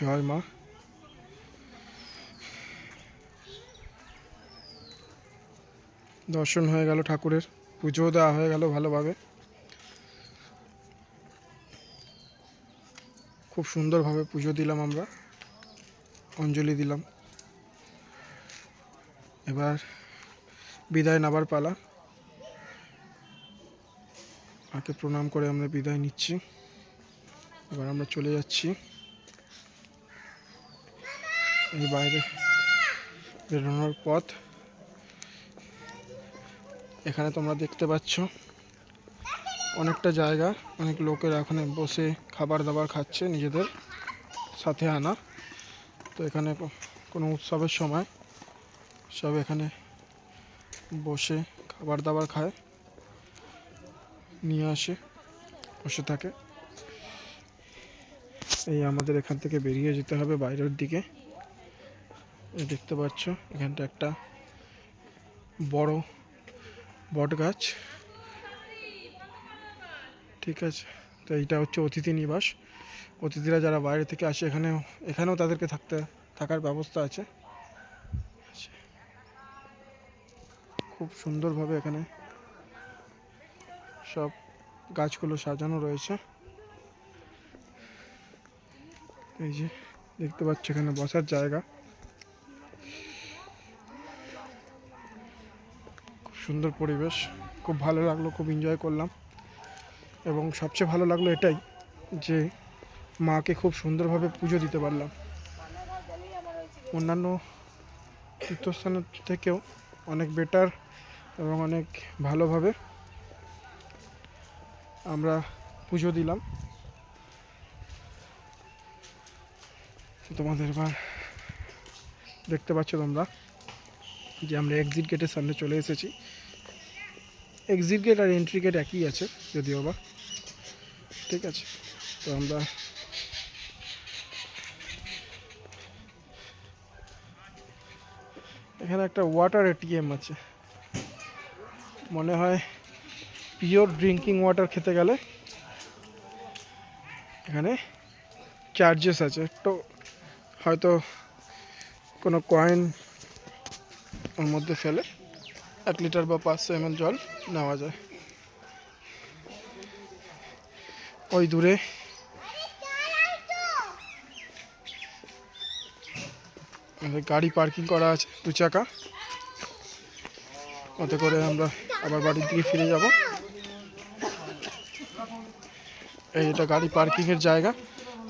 জয় মা দর্শন হয়ে গেল ঠাকুরের। পুজোও দেওয়া হয়ে গেল ভালোভাবে। খুব সুন্দরভাবে পুজো দিলাম আমরা। অঞ্জলি দিলাম। এবার বিদায় নেবার পালা। মাকে প্রণাম করে আমরা বিদায় নিচ্ছি। এবার আমরা চলে যাচ্ছি। এই বাইরে বেরোনোর পথ। এখানে তোমরা দেখতে পাচ্ছ অনেকটা জায়গা। অনেক লোকেরা এখানে বসে খাবার দাবার খাচ্ছে নিজেদের সাথে আনা। তো এখানে কোনো উৎসবের সময় সব এখানে বসে খাবার দাবার খায়, নিয়ে আসে, বসে থাকে। এই আমাদের এখান থেকে বেরিয়ে যেতে হবে বাইরের দিকে। দেখতে পাচ্ছ, এখানটা একটা বড় বট গাছ। ঠিক আছে, তো এইটা হচ্ছে অতিথি নিবাস। অতিথিরা যারা বাইরে থেকে আসে, এখানে, এখানেও তাদেরকে থাকতে, থাকার ব্যবস্থা আছে। খুব সুন্দরভাবে এখানে সব গাছগুলো সাজানো রয়েছে। এই যে, দেখতে পাচ্ছ এখানে বসার জায়গা। সুন্দর পরিবেশ, খুব ভালো লাগল, খুব এনজয় করলাম। এবং সবচেয়ে ভালো লাগল এটাই যে মাকে খুব সুন্দরভাবে পুজো দিতে পারলাম। অন্যান্য তীর্থস্থানের থেকেও অনেক বেটার এবং অনেক ভালোভাবে আমরা পুজো দিলাম। তোমাদের এবার দেখতে পাচ্ছ তোমরা যে আমরা এক্সিট গেটের সামনে চলে এসেছি। এক্সিট গেট আর এন্ট্রি গেট একই আছে, যদিও বা। ঠিক আছে, তো আমরা এখানে একটা ওয়াটার এটিএম আছে। মনে হয় পিওর ড্রিঙ্কিং ওয়াটার খেতে গেলে এখানে চার্জেস আছে। তো হয়তো কোনো কয়েন ওর মধ্যে ফেলে। এক লিটার বা পাঁচশো এমএল জল নেওয়া যায়। ওই দূরে। গাড়ি পার্কিং করা আছে দু চাকা। ওতে করে আমরা আবার বাড়ির দিকে ফিরে যাব। এটা গাড়ি পার্কিংয়ের জায়গা।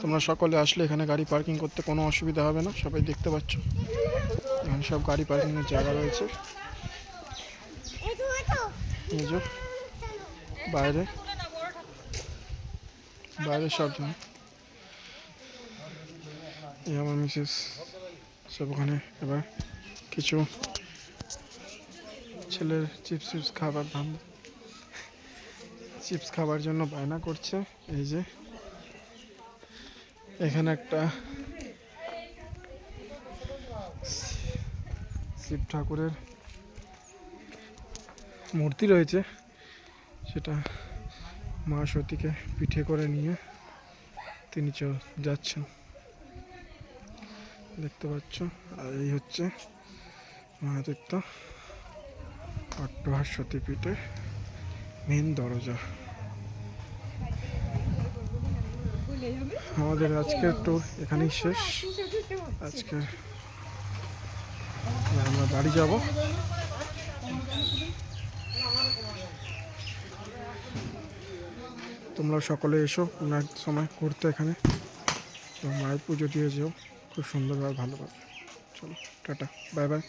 তোমরা সকলে আসলে এখানে গাড়ি পার্কিং করতে কোনো অসুবিধা হবে না, সবাই দেখতে পাচ্ছ। এখানে সব গাড়ি পার্কিংয়ের জায়গা রয়েছে। যে বাইরে। বাইরে সব জন এই আমার মিসেস সব ওখানে। এবার কিছু ছেলের চিপস চিপস খাবার ধান চিপস খাবার জন্য বায়না করছে। এই যে এখানে একটা শিব ঠাকুরের মূর্তি রয়েছে, সেটা মা সতীকে পিঠে করে নিয়ে তিনি যাচ্ছেন। দেখতে পাচ্ছ, আর এই হচ্ছে মহাতীর্থ অট্টহার সতীপীঠের মেন দরজা। আমাদের আজকের ট্যুর এখানেই শেষ। আজকে আমরা বাড়ি যাব। তোমরা সকলে এসো এক সময় ঘুরতে এখানে। তো মায়ের পুজো দিয়ে যেও, খুব সুন্দরভাবে ভালোভাবে চলো, টাটা, বাই বাই।